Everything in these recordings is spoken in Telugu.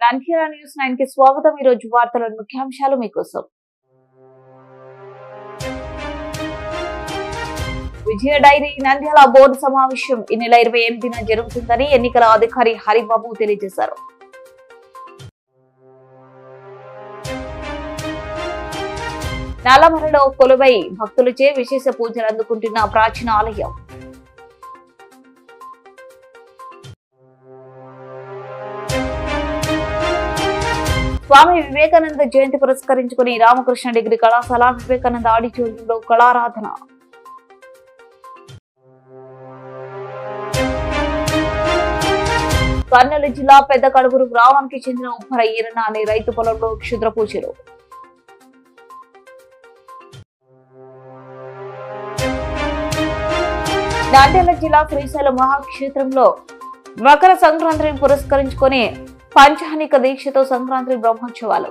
నంద్యాల న్యూస్ నైన్కి స్వాగతం. ఈ రోజు వార్తల ముఖ్యాంశాలు మీకోసం. విజయ డైరీ నంద్యాల బోర్డు సమావేశం ఈ నెల ఇరవై ఎనిమిదిన జరుగుతుందని ఎన్నికల అధికారి హరిబాబు తెలియజేశారు. నల్లమలలో కొలువై భక్తులచే విశేష పూజలు అందుకుంటున్న ప్రాచీన ఆలయం. స్వామి వివేకానంద జయంతి పురస్కరించుకుని రామకృష్ణ డిగ్రీ కళాశాల వివేకానంద ఆడిటోరియంలో కళారాధన. కర్నూలు జిల్లా పెద్ద కడుగురు గ్రామానికి చెందిన ఉప్పర ఈరణ అనే రైతు పొలంలో క్షుద్ర పూజలు. నాంద్యాల జిల్లా శ్రీశైలం మహాక్షేత్రంలో మకర సంక్రాంతిని పురస్కరించుకొని పంచానిక దీక్షతో సంక్రాంతి బ్రహ్మోత్సవాలు.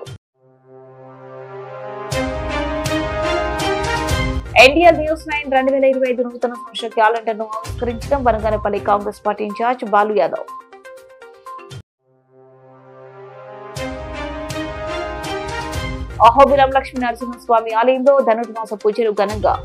ఎన్టీఆర్ న్యూస్ నైన్ రెండు వేల ఇరవై ఐదు నూతన సంవత్సర క్యాలెండర్ను ఆవిష్కరించడం బనగానపల్లి కాంగ్రెస్ పార్టీ ఇన్ఛార్జ్ బాలు యాదవ్. అహోబిలం లక్ష్మీ నరసింహస్వామి ఆలయంలో ధనుర్మాస పూజలు ఘనంగా.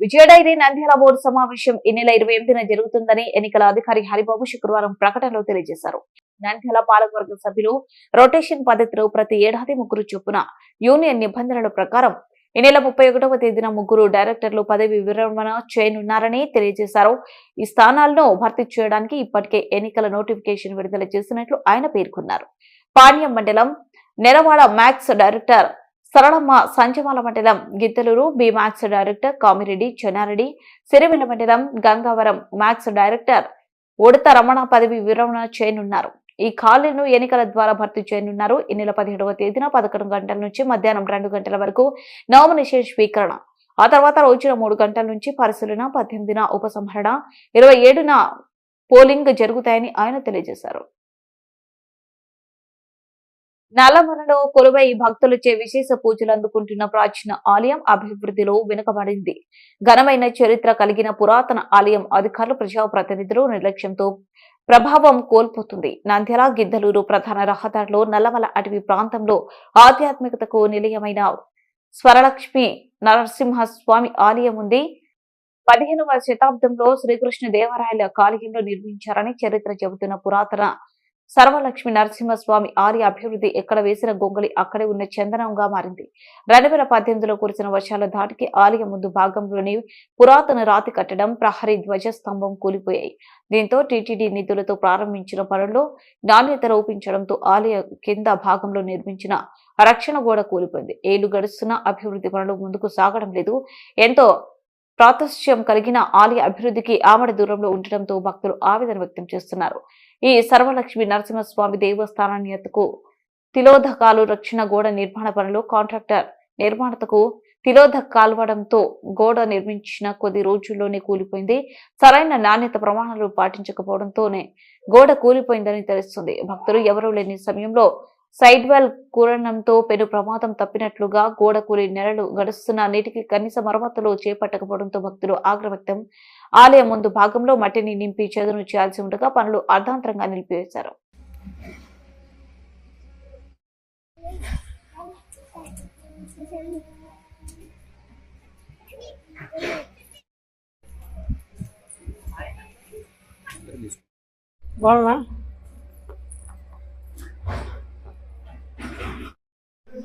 విజయ డైరీ నంద్యాల బోర్డు సమావేశం ఈ నెల ఇరవై ఎనిమిదిన జరుగుతుందని ఎన్నికల అధికారి హరిబాబు శుక్రవారం ప్రకటనలో తెలియజేశారు. నంద్యాల పాలకవర్గ సభ్యులు రొటేషన్ పద్ధతిలో ప్రతి ఏడాది ముగ్గురు చొప్పున యూనియన్ నిబంధనల ప్రకారం ఈ నెల ముప్పై ఒకటవ తేదీన ముగ్గురు డైరెక్టర్లు పదవి విరమణ చేయనున్నారని తెలియజేశారు. ఈ స్థానాలను భర్తీ చేయడానికి ఇప్పటికే ఎన్నికల నోటిఫికేషన్ విడుదల చేసినట్లు ఆయన పేర్కొన్నారు. పాణ్యం మండలం నెరవాడ మ్యాక్స్ డైరెక్టర్ సరళమ్మ సంచమాల మండలం Giddalur B MACS director Kamireddy Chennareddy Sirivella మండలం గంగావరం మ్యాక్స్ డైరెక్టర్ ఉడత రమణ పదవి విరమణ చేయనున్నారు. ఈ ఖాళీలను ఎన్నికల ద్వారా భర్తీ చేయనున్నారు. ఈ నెల పదిహేడవ తేదీన పదకొండు గంటల నుంచి మధ్యాహ్నం రెండు గంటల వరకు నామినేషన్ స్వీకరణ ఆ తర్వాత రోజున మూడు గంటల నుంచి పరిశీలన పద్దెనిమిదిన ఉపసంహరణ ఇరవై ఏడున పోలింగ్ జరుగుతాయని ఆయన తెలియజేశారు. నల్లమలలో కొలువై భక్తులచే విశేష పూజలు అందుకుంటున్న ప్రాచీన ఆలయం అభివృద్ధిలో వెనుకబడింది. ఘనమైన చరిత్ర కలిగిన పురాతన ఆలయం అధికారులు ప్రజాప్రతినిధులు నిర్లక్ష్యంతో ప్రభావం కోల్పోతుంది. నంద్యాల గిద్దలూరు ప్రధాన రహదారిలో నల్లమల అటవీ ప్రాంతంలో ఆధ్యాత్మికతకు నిలయమైన స్వరలక్ష్మి నరసింహస్వామి ఆలయం ఉంది. పదిహేనవ శతాబ్దంలో శ్రీకృష్ణ దేవరాయల కాలయంలో నిర్మించారని చరిత్ర చెబుతున్న పురాతన సర్వలక్ష్మి నరసింహస్వామి ఆర్య అభివృద్ధి ఎక్కడ వేసిన గొంగళి అక్కడే ఉన్న చందనంగా మారింది. రెండు వేల పద్దెనిమిదిలో కురిసిన వర్షాల ధాటికి ఆలయం ముందు భాగంలోని పురాతన రాతి కట్టడం ప్రహరీ ధ్వజ స్తంభం కూలిపోయాయి. దీంతో టీటీడీ నిధులతో ప్రారంభించిన పనుల్లో నాణ్యత లోపించడంతో ఆలయ కింద భాగంలో నిర్మించిన రక్షణ గోడ కూలిపోయింది. ఏళ్ళు గడుస్తున్న అభివృద్ధి పనులు ముందుకు సాగడం లేదు. ఎంతో ప్రాతస్యం కలిగిన ఆలయ అభివృద్ధికి ఆమడ దూరంలో ఉండటంతో భక్తులు ఆవేదన వ్యక్తం చేస్తున్నారు. ఈ సర్వలక్ష్మి నరసింహస్వామి దేవస్థానాన్యతకు తిలోధకాలు రక్షణ గోడ నిర్మాణ పనులు కాంట్రాక్టర్ నిర్మాణతకు తిలోధక్ కాల్వడంతో గోడ నిర్మించిన కొద్ది రోజుల్లోనే కూలిపోయింది. సరైన నాణ్యత ప్రమాణాలు పాటించకపోవడంతోనే గోడ కూలిపోయిందని తెలుస్తుంది. భక్తులు ఎవరూ లేని సమయంలో సైడ్ వెల్ పెను ప్రమాదం తప్పినట్లుగా గోడ కూలి నెలలు గడుస్తున్న నీటికి కనీస మరమ్మతులు చేపట్టకపోవడంతో భక్తులు ఆగ్రహ వ్యక్తం. ఆలయం ముందు భాగంలో మట్టిని నింపి చెదును చేయాల్సి ఉండగా పనులు అర్ధాంతరంగా నిలిపివేశారు. బాగున్నా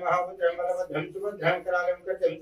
మహాభద్రం బలభద్రం సుభద్రం కరాలం కృత్యం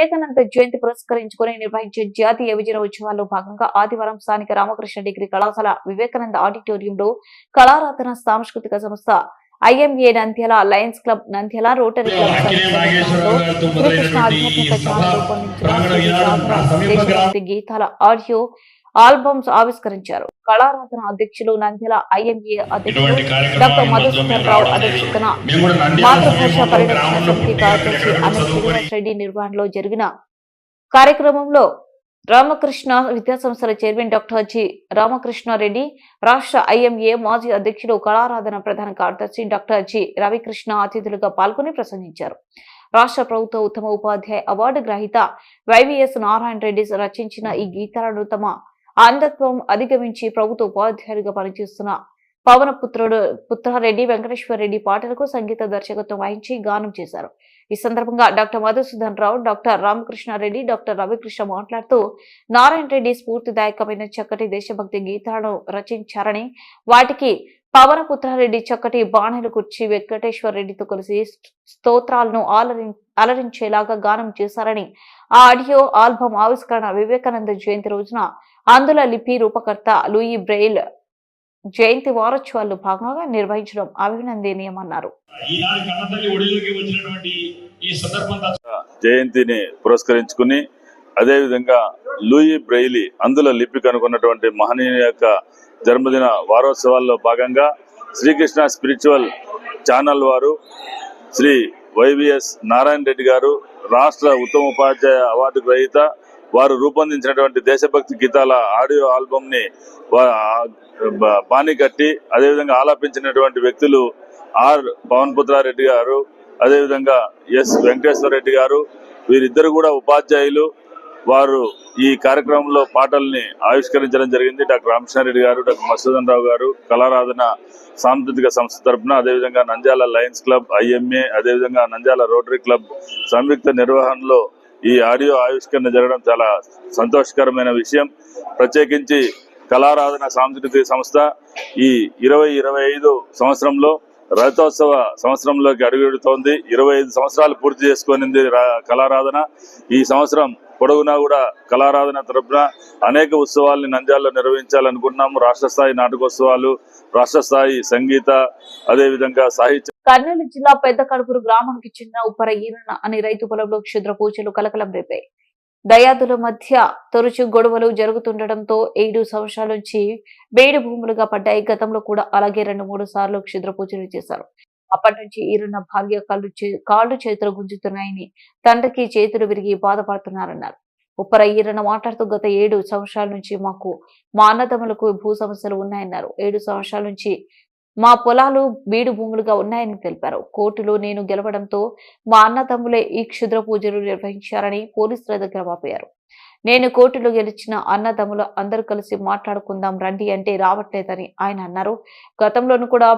వివేకానంద జయంతి పురస్కరించుకుని నిర్వహించే జాతీయ విజయ ఉత్సవాల్లో భాగంగా ఆదివారం స్థానిక రామకృష్ణ డిగ్రీ కళాశాల వివేకానంద ఆడిటోరియంలో కళారాధన సాంస్కృతిక సంస్థ IMA Nandyal Lions Club Nandyal Rotary Club గీతాల ఆడియో ఆల్బమ్స్ ఆవిష్కరించారు కళారాధన అధ్యక్షులు నంద్యాల ఐఎంఏ అధ్యక్షులు ఇటువంటి డాక్టర్ మధుసూదన్ రావు. అధ్యక్షతన మాతృభాష పరిరక్షణ సమితి కార్యదర్శి శ్రీనివాస్ రెడ్డి నిర్వహణలో జరిగిన కార్యక్రమంలో రామకృష్ణ విద్యాసంస్థల చైర్మన్ డాక్టర్ జి రామకృష్ణారెడ్డి రాష్ట్ర ఐఎంఏ మాజీ అధ్యక్షుడు కళారాధన ప్రధాన కార్యదర్శి డాక్టర్ జి రవికృష్ణ అతిథులుగా పాల్గొని ప్రసంగించారు రాష్ట్ర ప్రభుత్వ ఉత్తమ ఉపాధ్యాయ అవార్డు గ్రహీత వైవిఎస్ నారాయణ రెడ్డి రచించిన ఈ గీతాలను తమ అంధత్వం అధిగమించి ప్రభుత్వ ఉపాధ్యాయులుగా పనిచేస్తున్న పవన పుత్రుడు పుత్రారెడ్డి వెంకటేశ్వర రెడ్డి పాటలకు సంగీత దర్శకత్వం వహించి గానం చేశారు. ఈ సందర్భంగా doctor Madhusudan Rao doctor Ramakrishnareddy doctor Ravikrishna మాట్లాడుతూ నారాయణ రెడ్డి స్ఫూర్తిదాయకమైన చక్కటి దేశభక్తి గీతాలను రచించారని వాటికి పవన పుత్రారెడ్డి చక్కటి బాణలు కుర్చి వెంకటేశ్వర రెడ్డితో కలిసి స్తోత్రాలను ఆలరి అలరించేలాగా గానం చేశారని ఆ ఆడియో ఆల్బమ్ ఆవిష్కరణ వివేకానంద జయంతి రోజున ఆంధ్ర లిపి రూపకర్త లూయి బ్రెయిల్ జయంతి వారోత్సవాల్లో భాగంగా నిర్వహించడం అభినందనీయమన్నారు. ఈనాడు కన్నతల్లి ఒడిలోకి వచ్చినటువంటి ఈ సందర్భం జయంతిని పురస్కరించుకుని అదేవిధంగా లూయి బ్రెయిలీ అందులో లిపి కనుగొన్నటువంటి మహనీయుని యొక్క జన్మదిన వారోత్సవాల్లో భాగంగా శ్రీకృష్ణ స్పిరిచువల్ ఛానల్ వారు శ్రీ వైవిఎస్ నారాయణ రెడ్డి గారు రాష్ట్ర ఉత్తమ ఉపాధ్యాయ అవార్డు గ్రహీత వారు రూపొందించినటువంటి దేశభక్తి గీతాల ఆడియో ఆల్బమ్ని బాణి కట్టి అదేవిధంగా ఆలాపించినటువంటి వ్యక్తులు ఆర్ పవన్ పుత్రారెడ్డి గారు అదేవిధంగా ఎస్ వెంకటేశ్వర రెడ్డి గారు వీరిద్దరు కూడా ఉపాధ్యాయులు. వారు ఈ కార్యక్రమంలో పాటల్ని ఆవిష్కరించడం జరిగింది డాక్టర్ రామకృష్ణారెడ్డి గారు డాక్టర్ మసూదన్ రావు గారు కళారాధన సాంస్కృతిక సంస్థ తరపున అదేవిధంగా నంద్యాల లయన్స్ క్లబ్ ఐఎంఏ అదేవిధంగా నంద్యాల రోటరీ క్లబ్ సంయుక్త నిర్వహణలో ఈ ఆడియో ఆవిష్కరణ జరగడం చాలా సంతోషకరమైన విషయం. ప్రత్యేకించి కళారాధన సాంస్కృతిక సంస్థ ఈ ఇరవై ఇరవై ఐదు సంవత్సరంలో రజతోత్సవ సంవత్సరంలోకి అడుగుపెడుతోంది. ఇరవై ఐదు సంవత్సరాలు పూర్తి చేసుకునింది రా- కళారాధన. ఈ సంవత్సరం పొడవునా కూడా కళారాధన తరపున అనేక ఉత్సవాల్ని నంద్యాలలో నిర్వహించాలనుకున్నాము. రాష్ట్ర స్థాయి నాటకోత్సవాలు రాష్ట్ర స్థాయి సంగీత అదేవిధంగా సాహిత్య కర్నూలు జిల్లా పెద్ద కడుపురు గ్రామానికి చెందిన ఉప్పర ఈరణ అనే రైతు పొలంలో క్షుద్ర పూజలు కలకలం రేపాయి. దయాదుల మధ్య తరచు గొడవలు జరుగుతుండటంతో ఏడు సంవత్సరాల నుంచి వేడి భూములుగా పడ్డాయి. గతంలో కూడా అలాగే రెండు మూడు సార్లు క్షుద్ర పూజలు చేశారు. అప్పటి నుంచి ఈరున్న భార్య కళ్ళు చే- కాళ్ళు చేతులు గుంజుతున్నాయని తండ్రికి చేతులు విరిగి బాధపడుతున్నారన్నారు. ఉప్పర ఈరన్న మాట్లాడుతూ గత ఏడు సంవత్సరాల నుంచి మాకు మా అన్నదమ్ములకు భూ సమస్యలు ఉన్నాయన్నారు. ఏడు సంవత్సరాల నుంచి మా పొలాలు బీడు భూములుగా ఉన్నాయని తెలిపారు. కోర్టులో నేను గెలవడంతో మా అన్నదమ్ములే ఈ క్షుద్ర పూజలు నిర్వహించారని పోలీసుల దగ్గర వాపోయారు. నేను కోర్టులో గెలిచిన అన్నదమ్ములు అందరూ కలిసి మాట్లాడుకుందాం రండి అంటే రావట్లేదని ఆయన అన్నారు. గతంలోనూ కూడా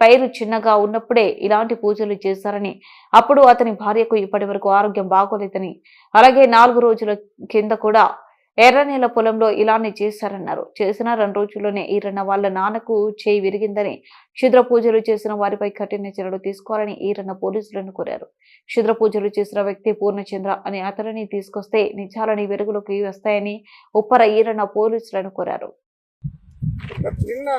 పైరు చిన్నగా ఉన్నప్పుడే ఇలాంటి పూజలు చేశారని అప్పుడు అతని భార్యకు ఇప్పటి వరకు ఆరోగ్యం బాగోలేదని అలాగే నాలుగు రోజుల కింద కూడా ఎర్రనేల పొలంలో ఇలానే చేశారన్నారు. చేసిన రెండు రోజుల్లోనే ఈరన్న వాళ్ళ నాన్నకు చేయి విరిగిందని క్షుద్ర పూజలు చేసిన వారిపై కఠిన చర్యలు తీసుకోవాలని ఈరన్న పోలీసులను కోరారు. క్షుద్ర పూజలు చేసిన వ్యక్తి పూర్ణచంద్ర అని అతనిని తీసుకొస్తే నిజాలని వెలుగులోకి వస్తాయని ఉప్పర ఈరన్న పోలీసులను కోరారు. నిన్న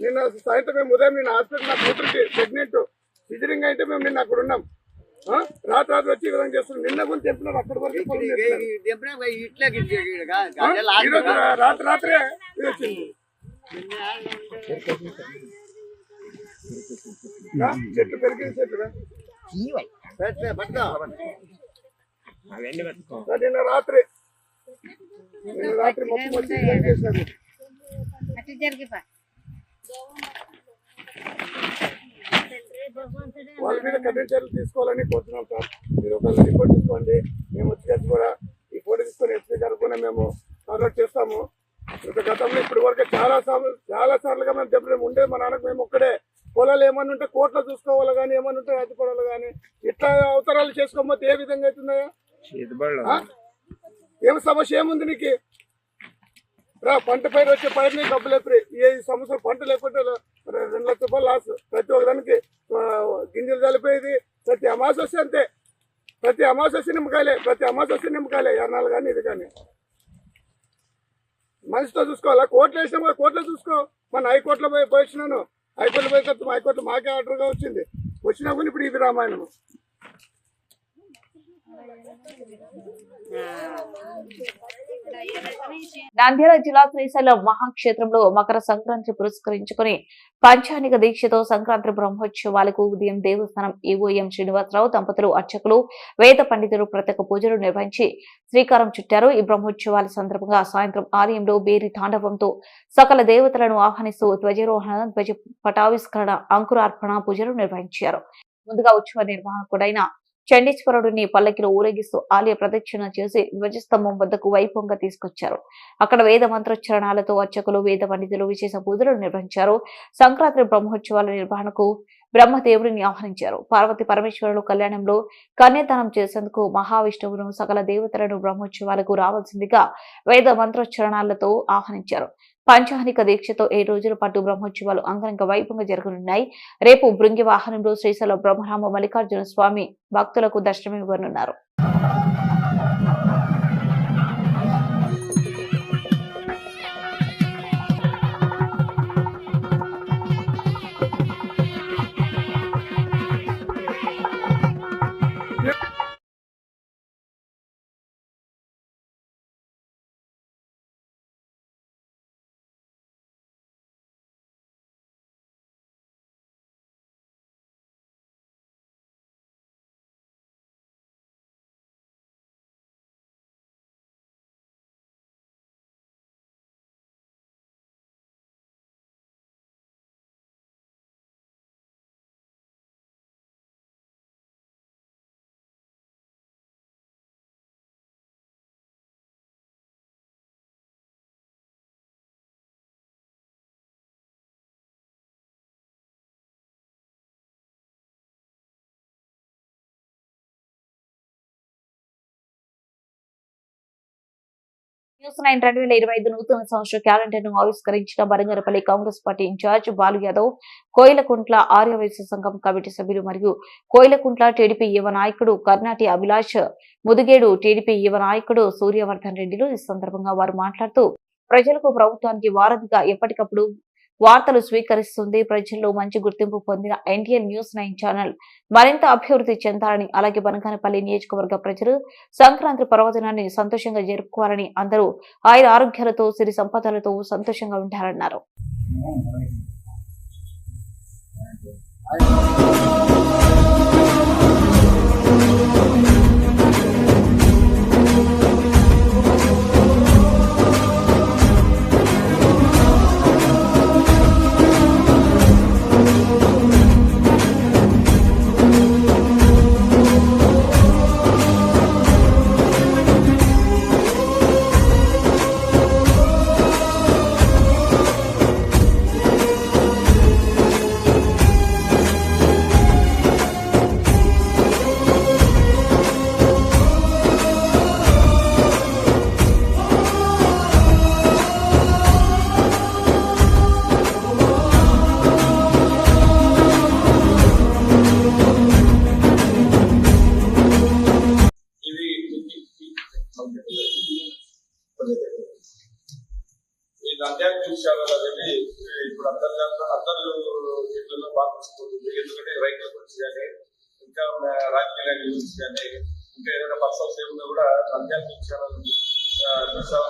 నిన్న సాయంత్రం మేము ఉదయం నిన్న హాస్పిటల్ నా కూతురికి ప్రెగ్నెంట్ సిజరింగ్ అయితే మేము నిన్న అక్కడ ఉన్నాం. రాత్రి రాత్రి వచ్చి విధంగా చేస్తున్నాం నిన్న కూడా చెప్పినారు అక్కడి వరకు చేస్తున్నారు. రాత్రి రాత్రే ఇది వచ్చింది? చెట్టు పెరిగింది చెట్టు నిన్న రాత్రి. నిన్న రాత్రి మొత్తం వచ్చి చేశారు. వాళ్ళ మీద కఠిన చర్యలు తీసుకోవాలని కోరుతున్నాం సార్. మీరు ఒక రిపోర్ట్ తీసుకోండి. మేము వచ్చి కూడా ఈ ఫోటో తీసుకొని ఎస్పీ గారు కూడా మేము ఫార్వర్డ్ చేస్తాము. గత గతంలో ఇప్పటి వరకు చాలా సార్లు చాలా సార్లుగా మేము దెబ్బలు ఉండే మా నాన్నకు మేము ఒక్కడే. పొలాలు ఏమన్నా ఉంటే కోర్టులో చూసుకోవాలి కానీ ఏమన్నా ఉంటే రాజపడాలి కానీ ఇట్లా అవతరాలు చేసుకోకపోతే ఏ విధంగా అవుతున్నాయా ఆ? ఏం సమస్య ఏముంది నీకు? రా పంట పైరు వచ్చే పైరుని డబ్బులు ఎప్పుడు ఏ సంవత్సరం పంట లేకుంటే రెండు లక్షల రూపాయలు లాస్ ప్రతి ఒక్క దానికి గింజలు చనిపోయేది ప్రతి అమాస వస్తే అంతే. ప్రతి అమాస వస్తే నిమ్మకాయలే ప్రతి అమాస వస్తే నిమ్మకాయలే ఎర్నాలు కానీ ఇది కానీ. మనిషితో చూసుకోవాలా? కోట్లు వేసినాం కదా కోట్లు చూసుకో. మన హైకోర్టులో పోయి పోయినాను హైకోర్టులో పోయి తర్వాత హైకోర్టు మాకే ఆర్డర్గా వచ్చింది. వచ్చినా కూడా ఇప్పుడు ఇది రామాయణం నంద్యాల జిల్లా శ్రీశైలం మహాక్షేత్రంలో మకర సంక్రాంతి పురస్కరించుకుని పంచానిక దీక్షతో సంక్రాంతి బ్రహ్మోత్సవాలకు ఉదయం దేవస్థానం ఈవోఎం శ్రీనివాసరావు దంపతులు అర్చకులు వేద పండితులు ప్రత్యేక పూజలు నిర్వహించి శ్రీకారం చుట్టారు. ఈ బ్రహ్మోత్సవాల సందర్భంగా సాయంత్రం ఆలయంలో బేరి తాండవంతో సకల దేవతలను ఆహ్వానిస్తూ ధ్వజారోహణ ధ్వజ పటావిష్కరణ అంకురార్పణ పూజలు నిర్వహించారు. ముందుగా ఉత్సవ నిర్వాహకుడైన చండీశ్వరుడిని పల్లకిలో ఊరేగిస్తూ ఆలయ ప్రదక్షిణ చేసి ధ్వజస్తంభం వద్దకు వైభవంగా తీసుకొచ్చారు. అక్కడ వేద మంత్రోచ్చరణాలతో అర్చకులు వేద పండితులు విశేష పూజలు నిర్వహించారు. సంక్రాంతి బ్రహ్మోత్సవాల నిర్వహణకు బ్రహ్మదేవుడిని ఆహ్వానించారు. పార్వతి పరమేశ్వరుడు కళ్యాణంలో కన్యాదానం చేసేందుకు మహావిష్ణువును సకల దేవతలను బ్రహ్మోత్సవాలకు రావాల్సిందిగా వేద మంత్రోచ్చరణాలతో ఆహ్వానించారు. పంచాహనిక దీక్షతో ఏడు రోజుల పాటు బ్రహ్మోత్సవాలు అంగరంగ వైభవంగా జరగనున్నాయి. రేపు బృంగి వాహనంలో శ్రీశైలం బ్రహ్మరామ మల్లికార్జున స్వామి భక్తులకు దర్శనమివ్వనున్నారు. న్యూస్ నైన్ రెండు వేల ఇరవై ఐదు నూతన సంవత్సర క్యాలెండర్ను ఆవిష్కరించిన బరంగరపల్లి కాంగ్రెస్ పార్టీ ఇన్ఛార్జ్ బాలు యాదవ్ కోయిలకుంట్ల ఆర్యవైశ్య సంఘం కమిటీ సభ్యులు మరియు కోయిలకుంట్ల టీడీపీ యువ నాయకుడు కర్ణాటి అభిలాష్ ముదిగేడు టీడీపీ యువ నాయకుడు సూర్యవర్ధన్ రెడ్డిలు ఈ సందర్భంగా వారు మాట్లాడుతూ ప్రజలకు ప్రభుత్వానికి వారధిగా ఎప్పటికప్పుడు వార్తలు స్వీకరిస్తుంది ప్రజల్లో మంచి గుర్తింపు పొందిన ఎన్టీఎన్ న్యూస్ నైన్ ఛానల్ మరింత అభివృద్ధి చెందాలని అలాగే బనకానపల్లి నియోజకవర్గ ప్రజలు సంక్రాంతి పర్వదినాన్ని సంతోషంగా జరుపుకోవాలని అందరూ ఆయన ఆరోగ్యాలతో సిరి సంపదలతో సంతోషంగా ఉంటారన్నారు you.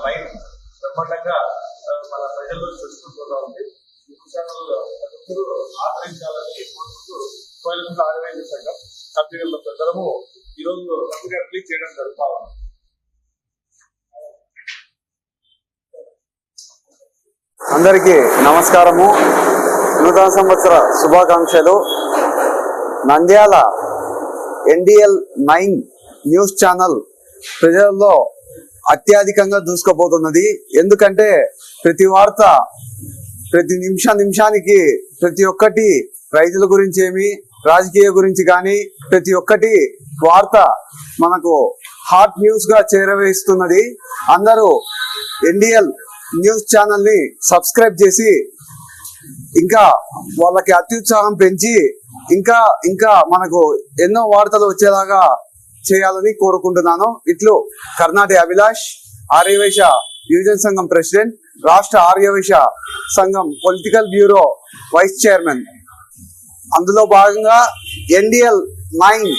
మైండ్ బ్రహ్మాండంగా మన ప్రజల్లో చూసుకుంటూ ఉంది. ఈ ఆదరించాలని కోరుకుంటూ కోయిలకుంట ఆదివాసీ సంఘం కంపెనీల పెద్దలము ఈరోజు కంపెనీ రిలీజ్ చేయడం జరుగుతా అందరికీ నమస్కారము. నూతన సంవత్సర శుభాకాంక్షలు. Nandyal NDL nine news channel ప్రజల్లో అత్యధికంగా దూసుకుపోతున్నది. ఎందుకంటే ప్రతి వార్త ప్రతి నిమిష నిమిషానికి ప్రతి ఒక్కటి రైతుల గురించి ఏమి రాజకీయ గురించి కానీ ప్రతి ఒక్కటి వార్త మనకు హాట్ న్యూస్గా చేరవేస్తున్నది. అందరూ ఎన్డిఎల్ న్యూస్ ఛానల్ని సబ్స్క్రైబ్ చేసి ఇంకా వాళ్ళకి అత్యుత్సాహం పెంచి ఇంకా ఇంకా మనకు ఎన్నో వార్తలు వచ్చేలాగా చేయాలని కోరుకుంటున్నాను. ఇట్లు కర్ణాటక అభిలాష్ ఆర్యవేశ యువజన సంఘం ప్రెసిడెంట్ రాష్ట్ర ఆర్యవేశ సంఘం పొలిటికల్ బ్యూరో వైస్ చైర్మన్. అందులో భాగంగా ఎన్డిఎల్ నైన్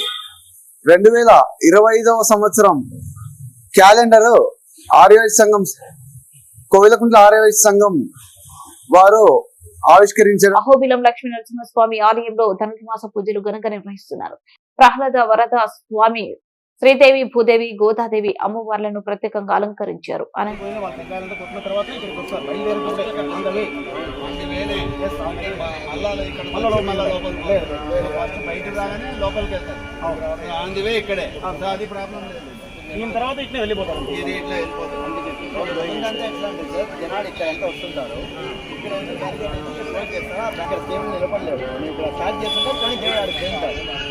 రెండు వేల ఇరవై ఐదవ సంవత్సరం క్యాలెండర్ ఆర్యవేశ సంఘం కోవిలకుంట్ల ఆర్యవేశ సంఘం వారు ఆవిష్కరించారు. అహోబిలం లక్ష్మీ నరసింహస్వామి ఆలయంలో ధనుర్మాస పూజలు ఘనంగా నిర్వహిస్తున్నారు. ప్రహ్లాద వరద స్వామి శ్రీదేవి భూదేవి గోదాదేవి అమ్మవార్లను ప్రత్యేకంగా అలంకరించారు. దీని తర్వాత ఇట్లా ఎందుకంటే ఎట్లా అంటే సార్ జనాలు ఇక్కడ ఎంత వస్తుంటారు ఇక్కడ అక్కడ దేవుడు నిలబడలేదు నేను ఇక్కడ స్టార్ట్ చేస్తుంటే కానీ దేవుడు ఆడికి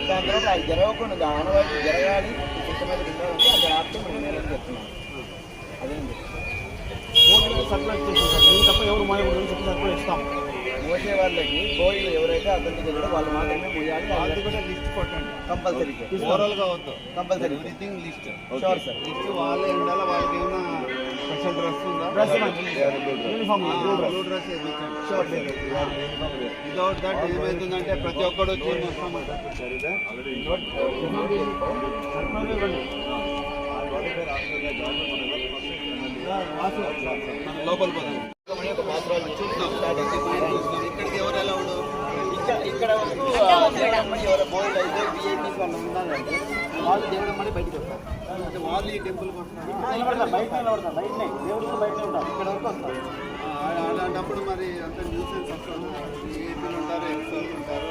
దాని తర్వాత అది జరగకుండా ఆనవాయితీ జరగాలి సిస్టమేటిక్ ఉండాలంటే అది మనం అదేంటి? సర్ప్రైజ్ చేసింటారు నేను తప్ప ఎవరు చెప్పి సర్ప్రైజ్ ఇస్తాం. మోసే వాళ్ళకి కోయిలు ఎవరైతే అతనికి వెళ్ళారో వాళ్ళు మాత్రమే మోయాలి కూడా లిస్ట్ కొట్టండి. కంపల్సరీ ఓవరాల్గా compulsory everything list. Sure sir list వాళ్ళే ఉండాలి వాళ్ళకి ఏమైనా స్పెషల్ డ్రెస్ ఉందా? Dress uniform blue dress sure without that ఏమవుతుందంటే ప్రతి ఒక్కడు వచ్చి వస్తాం లోపల పోదాం. ఇక్కడికి ఎవరు ఎలా ఉండవు ఇక్కడ ఇక్కడ వరకు. ఎవరు బోర్డు అయితే విఐపీస్ వాళ్ళు ఉన్నారంటే వాళ్ళు దేవుడమ్మడి బయటకు వస్తారు. అంటే వాళ్ళు ఈ టెంపుల్ బయట నిలబడతారు బయటనే దేవుడు కూడా బయటనే ఉంటారు ఇక్కడ వరకు వస్తారు. అలాంటప్పుడు మరి అంత న్యూసెన్స్ వస్తుంది విఐపీలు ఉంటారు ఎక్స్ఎల్ ఉంటారు?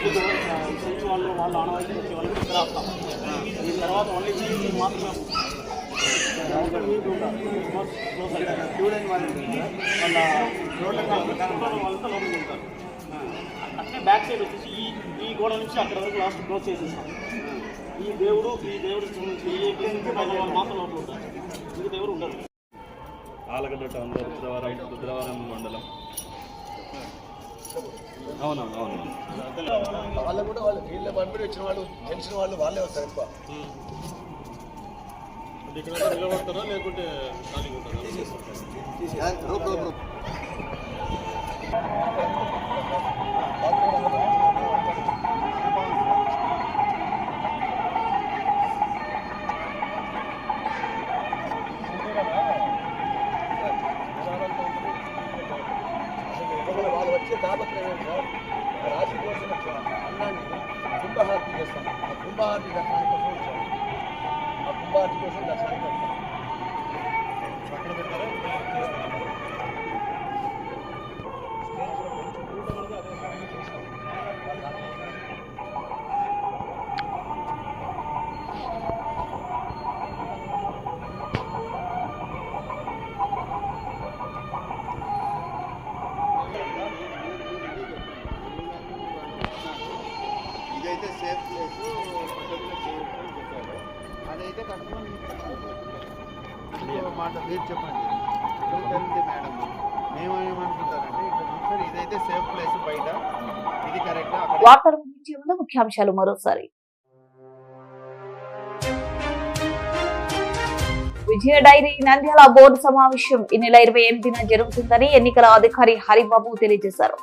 వాళ్ళు వాళ్ళు ఆనవాయితీ వచ్చే వాళ్ళకి ఇక్కడ వస్తాం దీని తర్వాత ఓన్లీ మాత్రమే క్లోజ్ స్టూడెంట్ వాళ్ళు వాళ్ళ రోడ్ల వాళ్ళంతా లోపలికి అట్లే బ్యాక్ సైడ్ వచ్చేసి ఈ ఈ గోడ నుంచి అక్కడ వరకు లాస్ట్ క్లోజ్ చేసేస్తాం ఈ దేవుడు ఈ దేవుడు నుంచి వాళ్ళు మాత్రం లోపల ఉంటారు ఇది దేవుడు ఉండరు ఆలగడ్డ టౌన్లో రుద్రవరం రుద్రవరం మండలం. అవునవును అవును వాళ్ళు కూడా వాళ్ళు వీళ్ళ పంపిణీ వచ్చిన వాళ్ళు తెలిసిన వాళ్ళు వాళ్ళే వస్తారు ఎక్కువ. ఇక్కడ నిలబడతారా? లేకుంటే ఉంటారా? గ్రూప్ వార్తలు ముగించే ముందు ముఖ్యాంశాలు మరోసారి. విజయ డైరీ నంద్యాల బోర్డు సమావేశం ఈ నెల ఇరవై ఎనిమిదిన జరుగుతుందని ఎన్నికల అధికారి హరిబాబు తెలియజేశారు.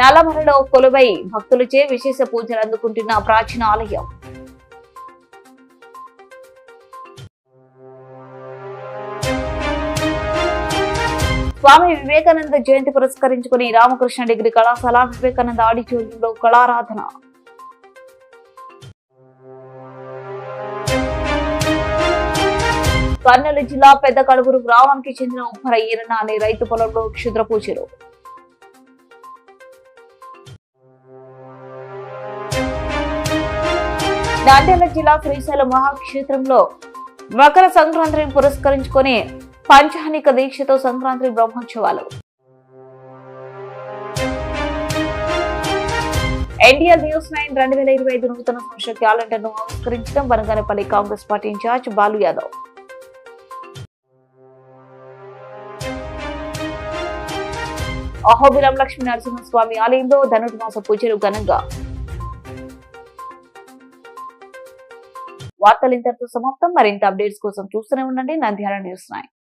నల్లమలలో కొలువై భక్తులచే విశేష పూజలు అందుకుంటున్న ప్రాచీన ఆలయం. స్వామి వివేకానంద జయంతి పురస్కరించుకుని రామకృష్ణ డిగ్రీ కళాశాల వివేకానంద ఆడిటోరియంలో కళారాధన. కర్నూలు జిల్లా పెద్ద కడుగురు గ్రామానికి చెందిన ఉప్పర ఈరణ అనే రైతు పొలంలో క్షుద్ర పూజలు. నాంద్యాల జిల్లా శ్రీశైలం మహాక్షేత్రంలో మకర సంక్రాంతిని పురస్కరించుకొని పంచహనిక దీక్షతో సంక్రాంతి బ్రహ్మోత్సవాలు. ఎన్టీఆర్ న్యూస్ నైన్ రెండు వేల ఇరవై ఐదు నూతన సంవత్సర క్యాలెండర్ను ఆవిష్కరించడం బనగానపల్లి కాంగ్రెస్ పార్టీ ఇన్ఛార్జ్ బాలు యాదవ్. అహోబిలం లక్ష్మీ నరసింహస్వామి ఆలయంలో ధనుర్మాస పూజలు ఘనంగా. వార్తలు ఇంతటితో సమాప్తం. మరింత అప్డేట్స్ కోసం చూస్తూనే ఉండండి. Nandyal news nine.